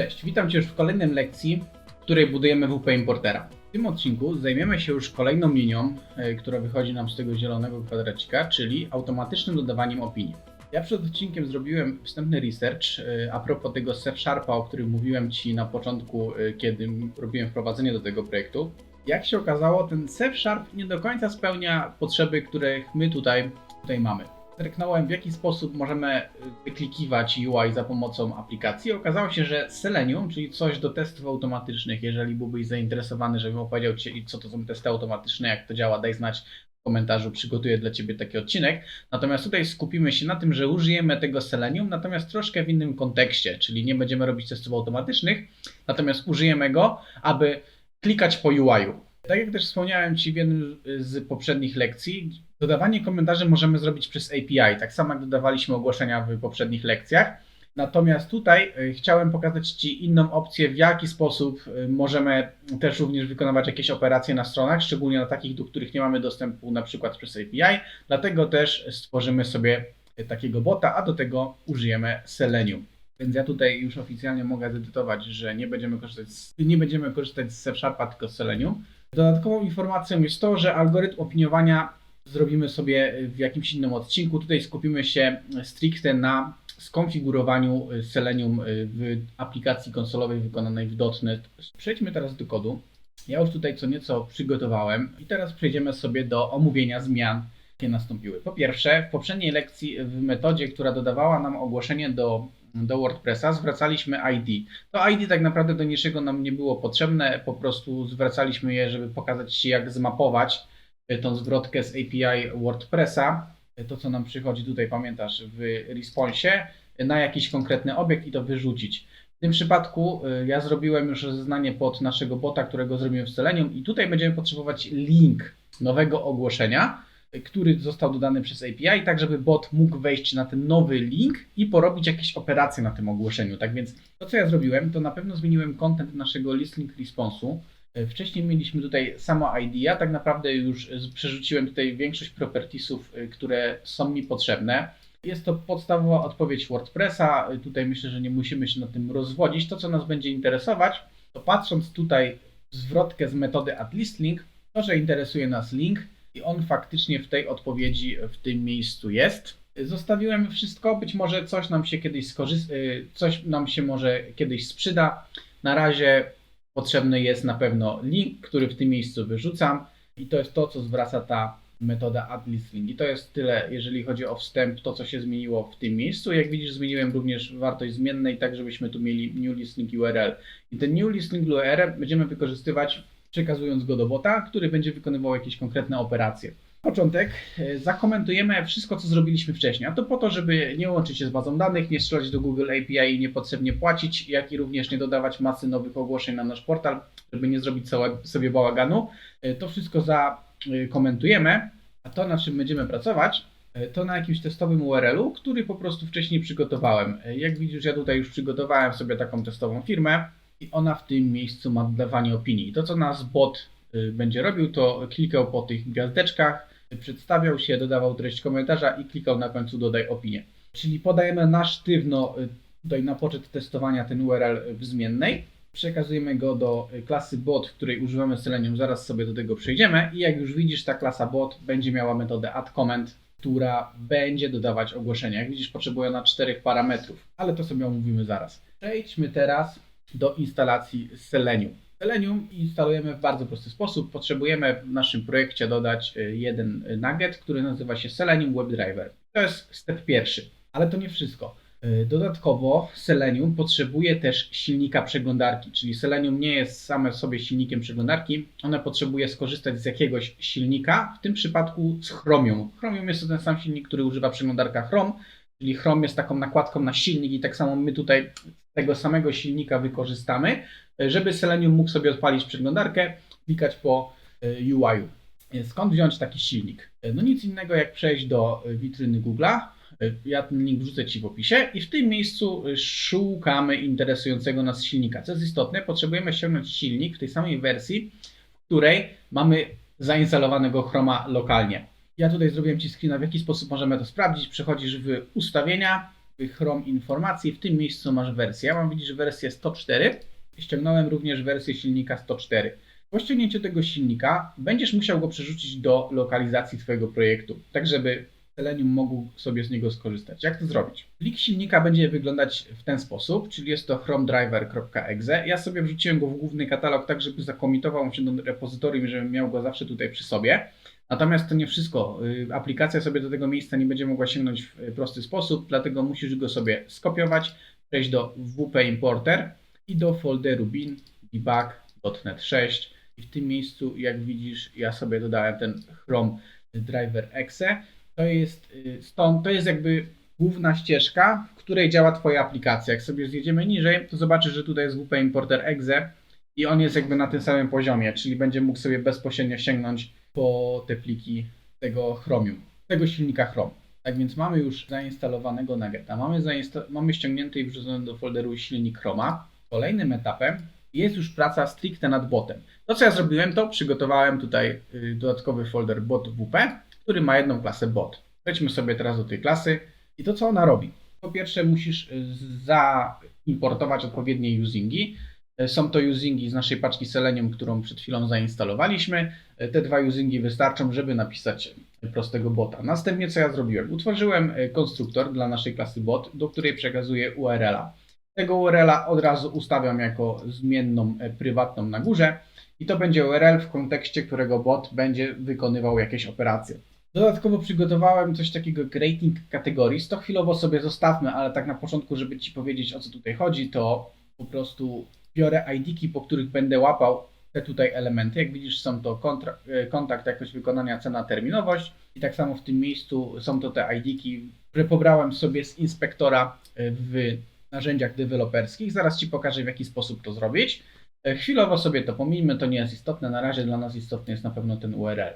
Cześć, witam Cię już w kolejnym lekcji, w której budujemy WP Importera. W tym odcinku zajmiemy się już kolejną linią, e, która wychodzi nam z tego zielonego kwadracika, czyli automatycznym dodawaniem opinii. Ja przed odcinkiem zrobiłem wstępny research e, a propos tego Surf o którym mówiłem Ci na początku, e, kiedy robiłem wprowadzenie do tego projektu. Jak się okazało, ten Surf nie do końca spełnia potrzeby, których my tutaj, tutaj mamy zerknąłem, w jaki sposób możemy y, wyklikiwać UI za pomocą aplikacji. Okazało się, że Selenium, czyli coś do testów automatycznych, jeżeli byłbyś zainteresowany, żebym opowiedział Ci, co to są testy automatyczne, jak to działa, daj znać w komentarzu, przygotuję dla Ciebie taki odcinek. Natomiast tutaj skupimy się na tym, że użyjemy tego Selenium, natomiast troszkę w innym kontekście, czyli nie będziemy robić testów automatycznych, natomiast użyjemy go, aby klikać po UI-u. Tak jak też wspomniałem Ci w jednym z poprzednich lekcji, dodawanie komentarzy możemy zrobić przez API, tak samo jak dodawaliśmy ogłoszenia w poprzednich lekcjach. Natomiast tutaj y, chciałem pokazać Ci inną opcję, w jaki sposób y, możemy też również wykonywać jakieś operacje na stronach, szczególnie na takich, do których nie mamy dostępu na przykład przez API. Dlatego też stworzymy sobie takiego bota, a do tego użyjemy Selenium. Więc ja tutaj już oficjalnie mogę zedytować, że nie będziemy korzystać z, nie będziemy korzystać z C-Sharpa, tylko z Selenium. Dodatkową informacją jest to, że algorytm opiniowania zrobimy sobie w jakimś innym odcinku. Tutaj skupimy się stricte na skonfigurowaniu Selenium w aplikacji konsolowej wykonanej w .NET. Przejdźmy teraz do kodu. Ja już tutaj co nieco przygotowałem i teraz przejdziemy sobie do omówienia zmian, jakie nastąpiły. Po pierwsze, w poprzedniej lekcji w metodzie, która dodawała nam ogłoszenie do do WordPressa zwracaliśmy ID. To ID tak naprawdę do niczego nam nie było potrzebne, po prostu zwracaliśmy je, żeby pokazać jak zmapować tą zwrotkę z API WordPressa, to co nam przychodzi tutaj, pamiętasz, w responsie, na jakiś konkretny obiekt i to wyrzucić. W tym przypadku y, ja zrobiłem już rozeznanie pod naszego bota, którego zrobiłem w Selenium i tutaj będziemy potrzebować link nowego ogłoszenia, który został dodany przez API, tak żeby bot mógł wejść na ten nowy link i porobić jakieś operacje na tym ogłoszeniu. Tak więc to, co ja zrobiłem, to na pewno zmieniłem content naszego listening response'u. Wcześniej mieliśmy tutaj samo ID, ja tak naprawdę już przerzuciłem tutaj większość propertiesów, które są mi potrzebne. Jest to podstawowa odpowiedź WordPressa. Tutaj myślę, że nie musimy się na tym rozwodzić. To, co nas będzie interesować, to patrząc tutaj w zwrotkę z metody addListLink, to, że interesuje nas link, i on faktycznie w tej odpowiedzi w tym miejscu jest. Zostawiłem wszystko, być może coś nam się kiedyś skorzysta, coś nam się może kiedyś sprzyda. Na razie potrzebny jest na pewno link, który w tym miejscu wyrzucam i to jest to, co zwraca ta metoda addListLink. I to jest tyle, jeżeli chodzi o wstęp, to co się zmieniło w tym miejscu. Jak widzisz, zmieniłem również wartość zmiennej, tak żebyśmy tu mieli new listing URL. I ten new listing URL będziemy wykorzystywać przekazując go do bota, który będzie wykonywał jakieś konkretne operacje. Początek, e, zakomentujemy wszystko, co zrobiliśmy wcześniej, a to po to, żeby nie łączyć się z bazą danych, nie strzelać do Google API i niepotrzebnie płacić, jak i również nie dodawać masy nowych ogłoszeń na nasz portal, żeby nie zrobić sobie bałaganu. E, to wszystko zakomentujemy, a to, na czym będziemy pracować, e, to na jakimś testowym URL-u, który po prostu wcześniej przygotowałem. Jak widzisz, ja tutaj już przygotowałem sobie taką testową firmę, i ona w tym miejscu ma dawanie opinii. To, co nas bot będzie robił, to klikał po tych gwiazdeczkach, przedstawiał się, dodawał treść komentarza i klikał na końcu dodaj opinię. Czyli podajemy na sztywno y, tutaj na poczet testowania ten URL w zmiennej. Przekazujemy go do y, klasy bot, w której używamy Selenium. Zaraz sobie do tego przejdziemy. I jak już widzisz, ta klasa bot będzie miała metodę add comment, która będzie dodawać ogłoszenia. Jak widzisz, potrzebuje ona czterech parametrów, ale to sobie omówimy zaraz. Przejdźmy teraz do instalacji Selenium. Selenium instalujemy w bardzo prosty sposób. Potrzebujemy w naszym projekcie dodać e, jeden nugget, który nazywa się Selenium WebDriver. To jest step pierwszy, ale to nie wszystko. E, dodatkowo Selenium potrzebuje też silnika przeglądarki, czyli Selenium nie jest same sobie silnikiem przeglądarki, one potrzebuje skorzystać z jakiegoś silnika, w tym przypadku z Chromium. Chromium jest to ten sam silnik, który używa przeglądarka Chrome, czyli Chrome jest taką nakładką na silnik i tak samo my tutaj tego samego silnika wykorzystamy, żeby Selenium mógł sobie odpalić przeglądarkę, klikać po e, UI-u. Skąd wziąć taki silnik? E, no nic innego jak przejść do witryny Google'a. E, ja ten link wrzucę Ci w opisie i w tym miejscu szukamy interesującego nas silnika. Co jest istotne, potrzebujemy ściągnąć silnik w tej samej wersji, w której mamy zainstalowanego Chroma lokalnie. Ja tutaj zrobiłem Ci screena, w jaki sposób możemy to sprawdzić. Przechodzisz w ustawienia, Chrome informacji. W tym miejscu masz wersję. Ja mam widzisz wersję 104. Ściągnąłem również wersję silnika 104. Po ściągnięciu tego silnika będziesz musiał go przerzucić do lokalizacji Twojego projektu, tak żeby Selenium mógł sobie z niego skorzystać. Jak to zrobić? Plik silnika będzie wyglądać w ten sposób, czyli jest to chromedriver.exe. Ja sobie wrzuciłem go w główny katalog, tak żeby zakomitował się do repozytorium, żebym miał go zawsze tutaj przy sobie. Natomiast to nie wszystko. Y, Aplikacja sobie do tego miejsca nie będzie mogła sięgnąć w prosty sposób, dlatego musisz go sobie skopiować, przejść do WP Importer i do folderu bin debug.net 6 i w tym miejscu, jak widzisz, ja sobie dodałem ten Chrome Driver Exe. To jest y, stąd, to jest jakby główna ścieżka, w której działa Twoja aplikacja. Jak sobie zjedziemy niżej, to zobaczysz, że tutaj jest WP Importer Exe i on jest jakby na tym samym poziomie, czyli będzie mógł sobie bezpośrednio sięgnąć po te pliki tego Chromium, tego silnika Chrome. Tak więc mamy już zainstalowanego Nuggeta, mamy, zainsta- mamy ściągnięty i wrzucony do folderu silnik Chroma. Kolejnym etapem jest już praca stricte nad botem. To co ja zrobiłem, to przygotowałem tutaj y, dodatkowy folder bot WP, który ma jedną klasę bot. Wejdźmy sobie teraz do tej klasy i to co ona robi. Po pierwsze musisz y, zaimportować odpowiednie usingi. Y, Są to usingi z naszej paczki Selenium, którą przed chwilą zainstalowaliśmy. Te dwa usingi wystarczą, żeby napisać prostego bota. Następnie co ja zrobiłem? Utworzyłem konstruktor dla naszej klasy bot, do której przekazuję URL-a. Tego URL-a od razu ustawiam jako zmienną y, prywatną na górze i to będzie URL w kontekście, którego bot będzie wykonywał jakieś operacje. Dodatkowo przygotowałem coś takiego rating categories. To chwilowo sobie zostawmy, ale tak na początku, żeby Ci powiedzieć o co tutaj chodzi, to po prostu biorę ID-ki, po których będę łapał te tutaj elementy. Jak widzisz, są to kontra- e, kontakt, jakość wykonania, cena, terminowość. I tak samo w tym miejscu są to te ID-ki, które pobrałem sobie z inspektora e, w narzędziach deweloperskich. Zaraz Ci pokażę, w jaki sposób to zrobić. E, Chwilowo sobie to pomijmy, to nie jest istotne. Na razie dla nas istotny jest na pewno ten URL.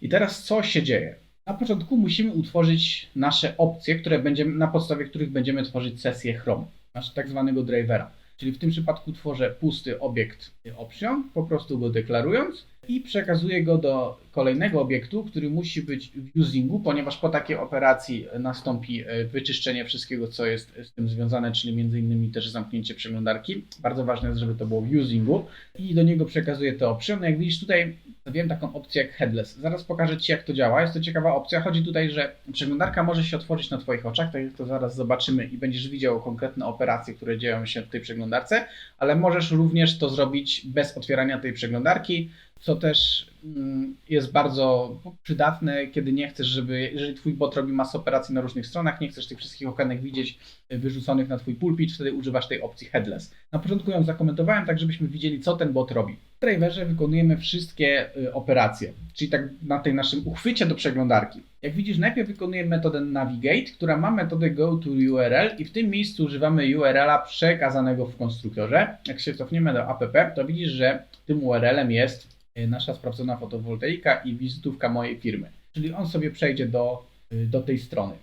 I teraz co się dzieje? Na początku musimy utworzyć nasze opcje, które będziemy, na podstawie których będziemy tworzyć sesję Chrome, nasz tak zwanego drivera. Czyli w tym przypadku tworzę pusty obiekt option, po prostu go deklarując i przekazuję go do kolejnego obiektu, który musi być w usingu, ponieważ po takiej operacji nastąpi e, wyczyszczenie wszystkiego, co jest z tym związane, czyli między innymi też zamknięcie przeglądarki. Bardzo ważne jest, żeby to było w usingu i do niego przekazuję te option. Jak widzisz tutaj Wiem taką opcję jak headless. Zaraz pokażę Ci, jak to działa. Jest to ciekawa opcja. Chodzi tutaj, że przeglądarka może się otworzyć na Twoich oczach, tak jak to zaraz zobaczymy i będziesz widział konkretne operacje, które dzieją się w tej przeglądarce, ale możesz również to zrobić bez otwierania tej przeglądarki, co też mm, jest bardzo przydatne, kiedy nie chcesz, żeby, jeżeli Twój bot robi masę operacji na różnych stronach, nie chcesz tych wszystkich okanek widzieć wyrzuconych na Twój pulpit, wtedy używasz tej opcji headless. Na początku ją zakomentowałem, tak żebyśmy widzieli, co ten bot robi. W driverze wykonujemy wszystkie y, operacje, czyli tak na tej naszym uchwycie do przeglądarki. Jak widzisz, najpierw wykonujemy metodę navigate, która ma metodę go to URL i w tym miejscu używamy URL-a przekazanego w konstruktorze. Jak się cofniemy do app, to widzisz, że tym URL-em jest nasza sprawdzona fotowoltaika i wizytówka mojej firmy. Czyli on sobie przejdzie do, y, do tej strony.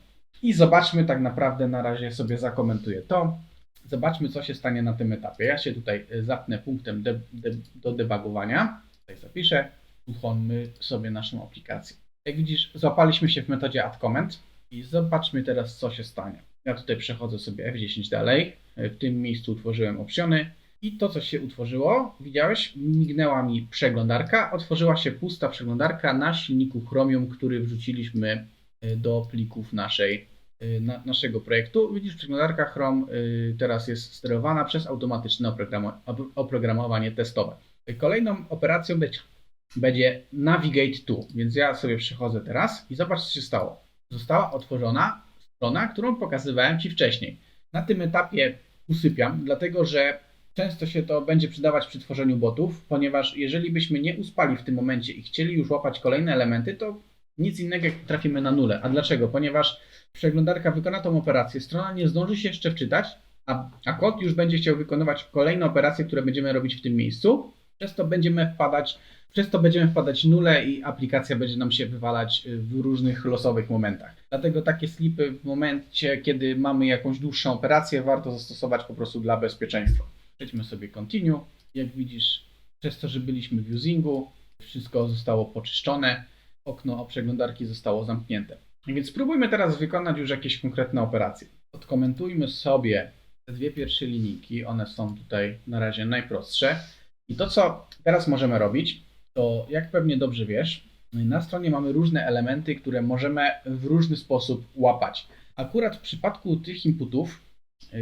I zobaczmy tak naprawdę, na razie sobie zakomentuję to. Zobaczmy, co się stanie na tym etapie. Ja się tutaj y, zapnę punktem de, de, do debugowania. Tutaj zapiszę. Uruchommy sobie naszą aplikację. Jak widzisz, złapaliśmy się w metodzie add comment i zobaczmy teraz, co się stanie. Ja tutaj przechodzę sobie F10 dalej. W tym miejscu utworzyłem opcjony. I to, co się utworzyło, widziałeś, mignęła mi przeglądarka, otworzyła się pusta przeglądarka na silniku Chromium, który wrzuciliśmy y, do plików naszej, y, na, naszego projektu. Widzisz, przeglądarka Chrome teraz jest sterowana przez automatyczne oprogramo- op- oprogramowanie testowe. Kolejną operacją będzie, będzie Navigate to, więc ja sobie przechodzę teraz i zobacz, co się stało. Została otworzona strona, którą pokazywałem Ci wcześniej. Na tym etapie usypiam, dlatego że często się to będzie przydawać przy tworzeniu botów, ponieważ jeżeli byśmy nie uspali w tym momencie i chcieli już łapać kolejne elementy, to nic innego jak trafimy na nulę. A dlaczego? Ponieważ przeglądarka wykona tą operację, strona nie zdąży się jeszcze wczytać, a, a kod już będzie chciał wykonywać kolejne operacje, które będziemy robić w tym miejscu. Przez to będziemy wpadać, przez to będziemy wpadać nule i aplikacja będzie nam się wywalać y, w różnych losowych momentach. Dlatego takie slipy w momencie, kiedy mamy jakąś dłuższą operację, warto zastosować po prostu dla bezpieczeństwa. Przejdźmy sobie continue. Jak widzisz, przez to, że byliśmy w usingu, wszystko zostało poczyszczone, okno przeglądarki zostało zamknięte. Więc spróbujmy teraz wykonać już jakieś konkretne operacje. odkomentujmy sobie te dwie pierwsze linijki. One są tutaj na razie najprostsze. I to, co teraz możemy robić, to jak pewnie dobrze wiesz, na stronie mamy różne elementy, które możemy w różny sposób łapać. Akurat w przypadku tych inputów,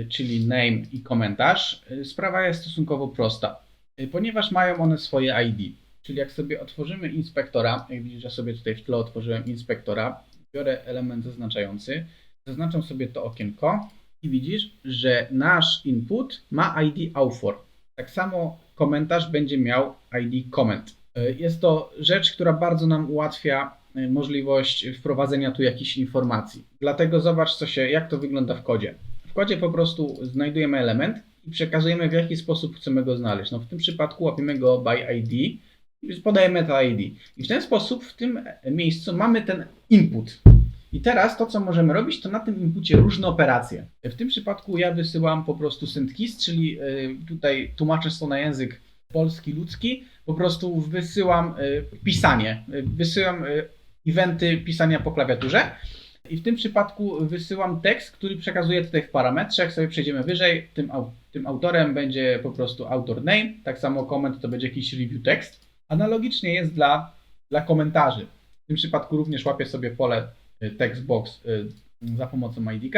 czyli name i komentarz, y, sprawa jest stosunkowo prosta, y, ponieważ mają one swoje ID. Czyli jak sobie otworzymy inspektora, jak widzisz, ja sobie tutaj w tle otworzyłem inspektora, biorę element zaznaczający, zaznaczam sobie to okienko i widzisz, że nasz input ma ID author. Tak samo komentarz będzie miał ID comment. Jest to rzecz, która bardzo nam ułatwia możliwość wprowadzenia tu jakichś informacji. Dlatego zobacz, co się, jak to wygląda w kodzie. W kodzie po prostu znajdujemy element i przekazujemy w jaki sposób chcemy go znaleźć. No w tym przypadku łapiemy go by ID podajemy to ID. I w ten sposób w tym miejscu mamy ten input. I teraz to, co możemy robić, to na tym inpucie różne operacje. W tym przypadku ja wysyłam po prostu syntKIS, czyli y, tutaj tłumaczę to na język polski, ludzki, po prostu wysyłam y, pisanie, y, wysyłam eventy pisania po klawiaturze i w tym przypadku wysyłam tekst, który przekazuję tutaj w parametrze. Jak sobie przejdziemy wyżej, tym, tym autorem będzie po prostu autor name, tak samo comment to będzie jakiś review tekst. Analogicznie jest dla, dla komentarzy. W tym przypadku również łapię sobie pole y, textbox y, za pomocą IDK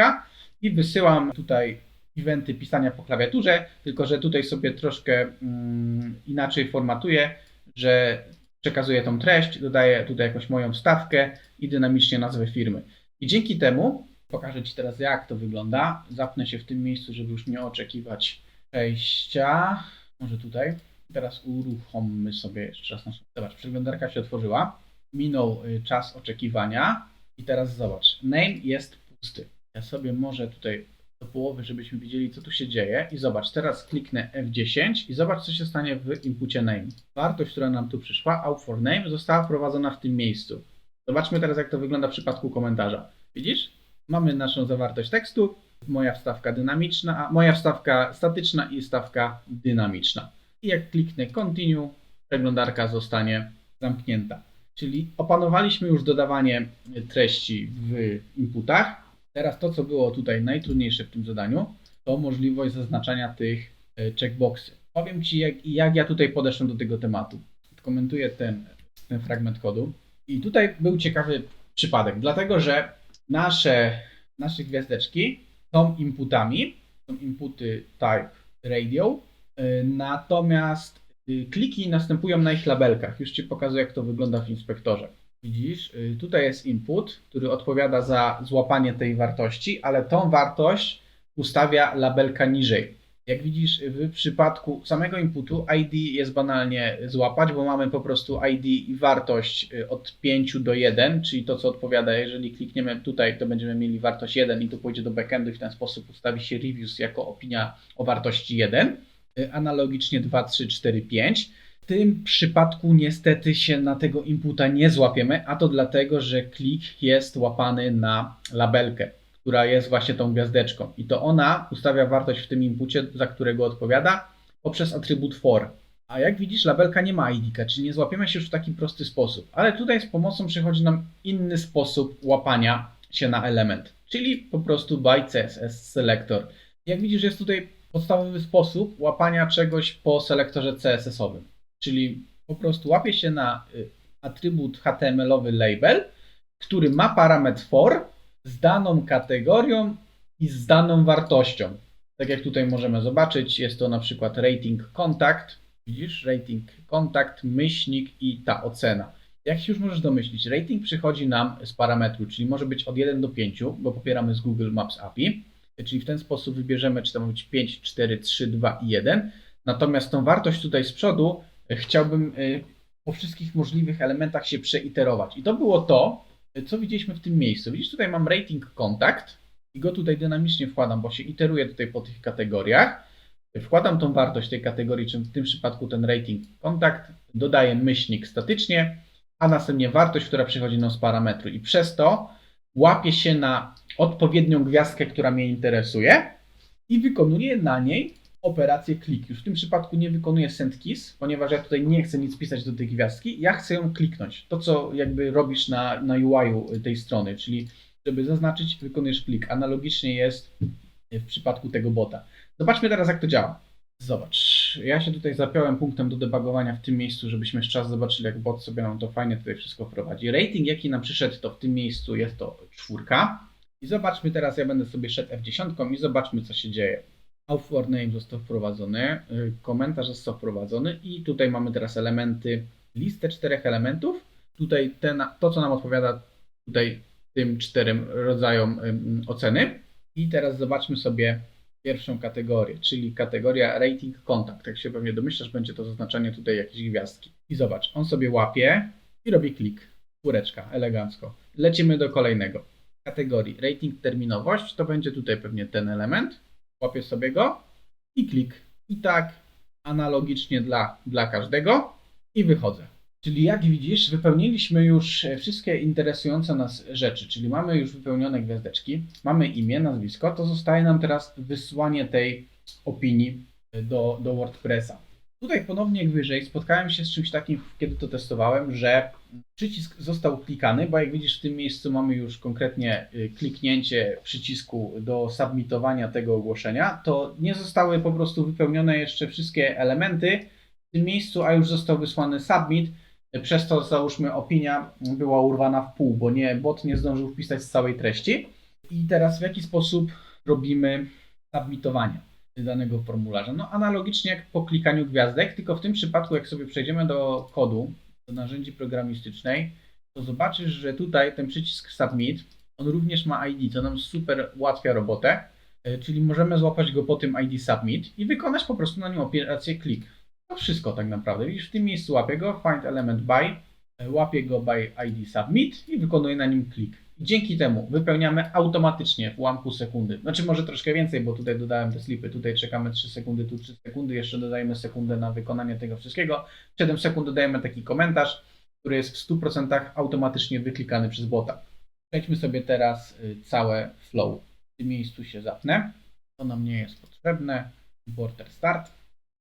i wysyłam tutaj eventy pisania po klawiaturze, tylko że tutaj sobie troszkę mm, inaczej formatuję, że przekazuję tą treść, dodaję tutaj jakąś moją wstawkę i dynamicznie nazwę firmy. I dzięki temu pokażę Ci teraz jak to wygląda. Zapnę się w tym miejscu, żeby już nie oczekiwać przejścia. Może tutaj. Teraz uruchommy sobie jeszcze raz naszą. Zobacz, przeglądarka się otworzyła. Minął y, czas oczekiwania. I teraz zobacz, name jest pusty. Ja sobie może tutaj do połowy, żebyśmy widzieli, co tu się dzieje. I zobacz, teraz kliknę F10 i zobacz, co się stanie w inpucie name. Wartość, która nam tu przyszła, out for name, została wprowadzona w tym miejscu. Zobaczmy teraz, jak to wygląda w przypadku komentarza. Widzisz? Mamy naszą zawartość tekstu, moja wstawka dynamiczna, a moja wstawka statyczna i stawka dynamiczna. I jak kliknę continue, przeglądarka zostanie zamknięta. Czyli opanowaliśmy już dodawanie treści w inputach. Teraz to, co było tutaj najtrudniejsze w tym zadaniu, to możliwość zaznaczania tych e, checkboxy. Powiem Ci, jak, jak ja tutaj podeszłem do tego tematu. Komentuję ten, ten fragment kodu. I tutaj był ciekawy przypadek, dlatego że nasze, nasze gwiazdeczki są inputami, są inputy type radio, y, natomiast y, kliki następują na ich labelkach. Już Ci pokazuję, jak to wygląda w inspektorze. Widzisz, y, tutaj jest input, który odpowiada za złapanie tej wartości, ale tą wartość ustawia labelka niżej. Jak widzisz, w przypadku samego inputu ID jest banalnie złapać, bo mamy po prostu ID i wartość y, od 5 do 1, czyli to, co odpowiada, jeżeli klikniemy tutaj, to będziemy mieli wartość 1 i to pójdzie do backendu i w ten sposób ustawi się reviews jako opinia o wartości 1. Y, Analogicznie 2, 3, 4, 5. W tym przypadku niestety się na tego inputa nie złapiemy, a to dlatego, że klik jest łapany na labelkę która jest właśnie tą gwiazdeczką. I to ona ustawia wartość w tym inpucie, za którego odpowiada, poprzez atrybut for. A jak widzisz, labelka nie ma ID, czyli nie złapiemy się już w taki prosty sposób. Ale tutaj z pomocą przychodzi nam inny sposób łapania się na element, czyli po prostu by CSS selector. Jak widzisz, jest tutaj podstawowy sposób łapania czegoś po selektorze CSS-owym. Czyli po prostu łapie się na y, atrybut HTML-owy label, który ma parametr for, z daną kategorią i z daną wartością. Tak jak tutaj możemy zobaczyć, jest to na przykład rating kontakt. Widzisz, rating kontakt, myślnik i ta ocena. Jak się już możesz domyślić, rating przychodzi nam z parametru, czyli może być od 1 do 5, bo popieramy z Google Maps API. Czyli w ten sposób wybierzemy, czy to ma być 5, 4, 3, 2 i 1. Natomiast tą wartość tutaj z przodu e, chciałbym e, po wszystkich możliwych elementach się przeiterować. I to było to, co widzieliśmy w tym miejscu. Widzisz, tutaj mam rating kontakt i go tutaj dynamicznie wkładam, bo się iteruje tutaj po tych kategoriach. Wkładam tą wartość tej kategorii, czym w tym przypadku ten rating kontakt, dodaję myślnik statycznie, a następnie wartość, która przychodzi nam z parametru i przez to łapię się na odpowiednią gwiazdkę, która mnie interesuje i wykonuję na niej operację klik. Już w tym przypadku nie wykonuję send keys, ponieważ ja tutaj nie chcę nic pisać do tej gwiazdki, ja chcę ją kliknąć. To, co jakby robisz na, na UI-u tej strony, czyli Żeby zaznaczyć, wykonujesz klik. Analogicznie jest w przypadku tego bota. Zobaczmy teraz, jak to działa. Zobacz, ja się tutaj zapiąłem punktem do debugowania w tym miejscu, żebyśmy jeszcze raz zobaczyli, jak bot sobie nam to fajnie tutaj wszystko wprowadzi. Rating, jaki nam przyszedł, to w tym miejscu jest to czwórka. I zobaczmy teraz, ja będę sobie szedł F10 i zobaczmy, co się dzieje. Outward name został wprowadzony, y, komentarz został wprowadzony i tutaj mamy teraz elementy, listę czterech elementów. Tutaj to, co nam odpowiada tutaj tym czterem rodzajom oceny. I teraz zobaczmy sobie pierwszą kategorię, czyli kategoria rating kontakt. Jak się pewnie domyślasz, będzie to zaznaczenie tutaj jakiejś gwiazdki. I zobacz, on sobie łapie i robi klik. Czwóreczka, elegancko. Lecimy do kolejnego. Kategorii rating terminowość, to będzie tutaj pewnie ten element. Łapię sobie go i klik. I tak analogicznie dla, dla każdego i wychodzę. Czyli jak widzisz, wypełniliśmy już e, wszystkie interesujące nas rzeczy, czyli mamy już wypełnione gwiazdeczki, mamy imię, nazwisko, to zostaje nam teraz wysłanie tej opinii e, do, do WordPressa. Tutaj ponownie jak wyżej spotkałem się z czymś takim, kiedy to testowałem, że przycisk został klikany, bo jak widzisz w tym miejscu mamy już konkretnie y, kliknięcie przycisku do submitowania tego ogłoszenia, to nie zostały po prostu wypełnione jeszcze wszystkie elementy w tym miejscu, a już został wysłany submit, przez to załóżmy opinia była urwana w pół, bo nie, bot nie zdążył wpisać z całej treści. I teraz w jaki sposób robimy submitowanie danego formularza? No analogicznie jak po klikaniu gwiazdek, tylko w tym przypadku jak sobie przejdziemy do kodu, do narzędzi programistycznej, to zobaczysz, że tutaj ten przycisk submit, on również ma ID, co nam super ułatwia robotę, E, czyli możemy złapać go po tym ID submit i wykonać po prostu na nim operację klik. To wszystko tak naprawdę. Widzisz, w tym miejscu łapię go, find element by, e, łapię go by ID submit i wykonuję na nim klik. Dzięki temu wypełniamy automatycznie w ułamku sekundy. Znaczy może troszkę więcej, bo tutaj dodałem te slipy, tutaj czekamy 3 sekundy, tu 3 sekundy, jeszcze dodajemy sekundę na wykonanie tego wszystkiego. 7 sekund dodajemy taki komentarz, który jest w 100% automatycznie wyklikany przez bota. Przejdźmy sobie teraz y, całe flow. W tym miejscu się zapnę. To nam nie jest potrzebne. Border start.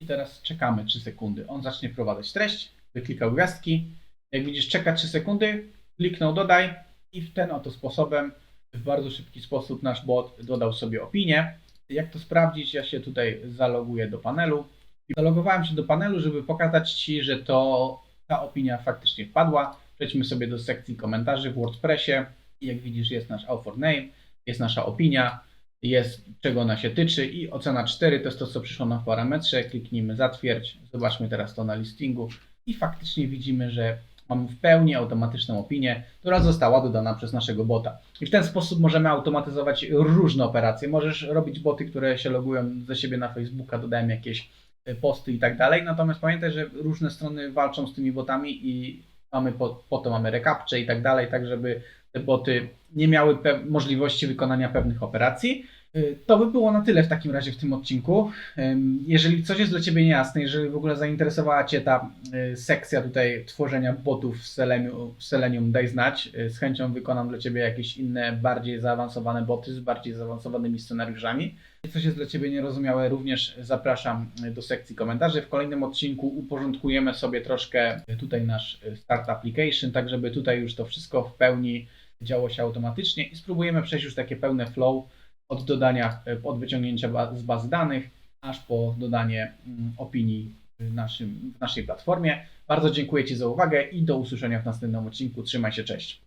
I teraz czekamy 3 sekundy. On zacznie wprowadzać treść, wyklikał gwiazdki. Jak widzisz, czeka 3 sekundy, kliknął dodaj i w ten oto sposobem, w bardzo szybki sposób nasz bot dodał sobie opinię. Jak to sprawdzić? Ja się tutaj zaloguję do panelu. Zalogowałem się do panelu, żeby pokazać Ci, że to ta opinia faktycznie wpadła. Przejdźmy sobie do sekcji komentarzy w WordPressie i jak widzisz jest nasz author name, jest nasza opinia, jest czego ona się tyczy i ocena 4 to jest to, co przyszło na parametrze. Kliknijmy zatwierdź, zobaczmy teraz to na listingu i faktycznie widzimy, że mamy w pełni automatyczną opinię, która została dodana przez naszego bota. I w ten sposób możemy automatyzować różne operacje. Możesz robić boty, które się logują ze siebie na Facebooka, dodają jakieś e, posty i tak dalej. Natomiast pamiętaj, że różne strony walczą z tymi botami i mamy po, po to mamy recaptcha i tak dalej, tak żeby te boty nie miały możliwości wykonania pewnych operacji. Y, To by było na tyle w takim razie w tym odcinku. Jeżeli coś jest dla Ciebie niejasne, jeżeli w ogóle zainteresowała Cię ta y, sekcja tutaj tworzenia botów w Selenium, w Selenium daj znać. Y, Z chęcią wykonam dla Ciebie jakieś inne, bardziej zaawansowane boty z bardziej zaawansowanymi scenariuszami. Jeżeli coś jest dla Ciebie nierozumiałe, również zapraszam do sekcji komentarzy. W kolejnym odcinku uporządkujemy sobie troszkę tutaj nasz Start Application, tak żeby tutaj już to wszystko w pełni działo się automatycznie i spróbujemy przejść już takie pełne flow od dodania, e, od wyciągnięcia z bazy danych, aż po dodanie mm, opinii w, naszym, w naszej platformie. Bardzo dziękuję Ci za uwagę i do usłyszenia w następnym odcinku. Trzymaj się, cześć.